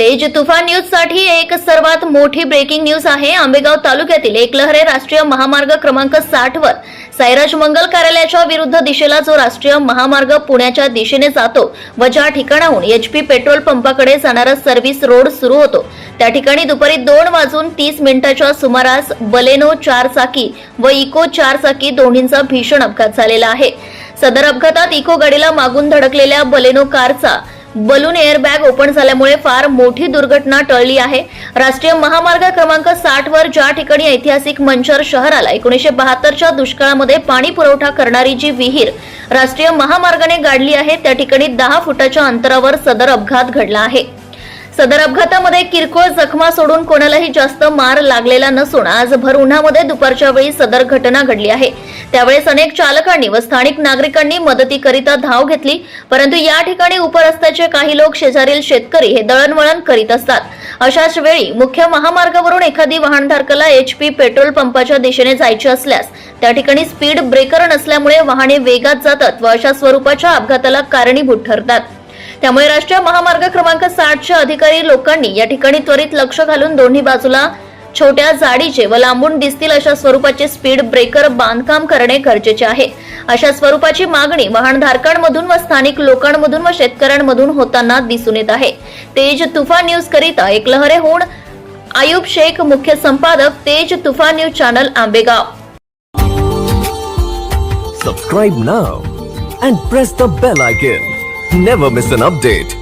तेज तुफान न्यूजसाठी एक सर्वात मोठी ब्रेकिंग न्यूज आहे. आंबेगाव तालुक्यातील एकलहरे राष्ट्रीय महामार्ग क्रमांक साठ वर सायराज मंगल कार्यालयाच्या विरुद्ध दिशेला जो राष्ट्रीय महामार्ग पुण्याच्या दिशेने जातो व ज्या ठिकाणाहून एच पी पेट्रोल पंपाकडे जाणारा सर्व्हिस रोड सुरू होतो. त्या ठिकाणी दुपारी दोन वाजून तीस मिनिटाच्या सुमारास बलेनो चार चाकी व इको चार चाकी दोन्हींचा भीषण अपघात झालेला आहे. सदर अपघातात इको गाडीला मागून धडकलेल्या बलेनो कारचा बलून एअरबॅग ओपन झाल्यामुळे फार मोठी दुर्घटना टळली आहे. राष्ट्रीय महामार्ग क्रमांक साठ वर ज्या ठिकाणी ऐतिहासिक मंचर शहराला एकोणीशे बहात्तरच्या दुष्काळामध्ये पाणी पुरवठा करणारी जी विहीर राष्ट्रीय महामार्गाने गाडली आहे त्या ठिकाणी दहा फुटाच्या अंतरावर सदर अपघात घडला आहे. सदर अपघातामध्ये किरकोळ जखमा सोडून कोणालाही जास्त मार लागलेला नसून आज भर उन्हामध्ये दुपारच्या वेळी सदर घटना घडली आहे. त्यावेळेस अनेक चालकांनी व स्थानिक नागरिकांनी मदतीकरिता धाव घेतली परंतु या ठिकाणी उपरस्त्याचे काही लोक शेजारील शेतकरी हे दळणवळण करीत असतात. अशाच वेळी मुख्य महामार्गावरून एखादी वाहनधारकाला एच पी पेट्रोल पंपाच्या दिशेने जायचे असल्यास त्या ठिकाणी स्पीड ब्रेकर नसल्यामुळे वाहने वेगात जातात व अशा स्वरूपाच्या अपघाताला कारणीभूत ठरतात. त्यामुळे राष्ट्रीय महामार्ग क्रमांक साठच्या अधिकारी लोकांनी या ठिकाणी त्वरित लक्ष घालून दोन्ही बाजूला छोट्या जाडीचे व लांबून दिसतील अशा स्वरूपाचे स्पीड ब्रेकर बांधकाम करणे गरजेचे आहे. अशा स्वरूपाची मागणी वाहनधारकांमधून व स्थानिक लोकांमधून व शेतकऱ्यांमधून होताना दिसून येत आहे. तेज तुफान न्यूज करिता एकलहरे होऊन आयुब शेख मुख्य संपादक Tej Tufan news channel Ambegaon. Subscribe now and press the bell icon never miss an update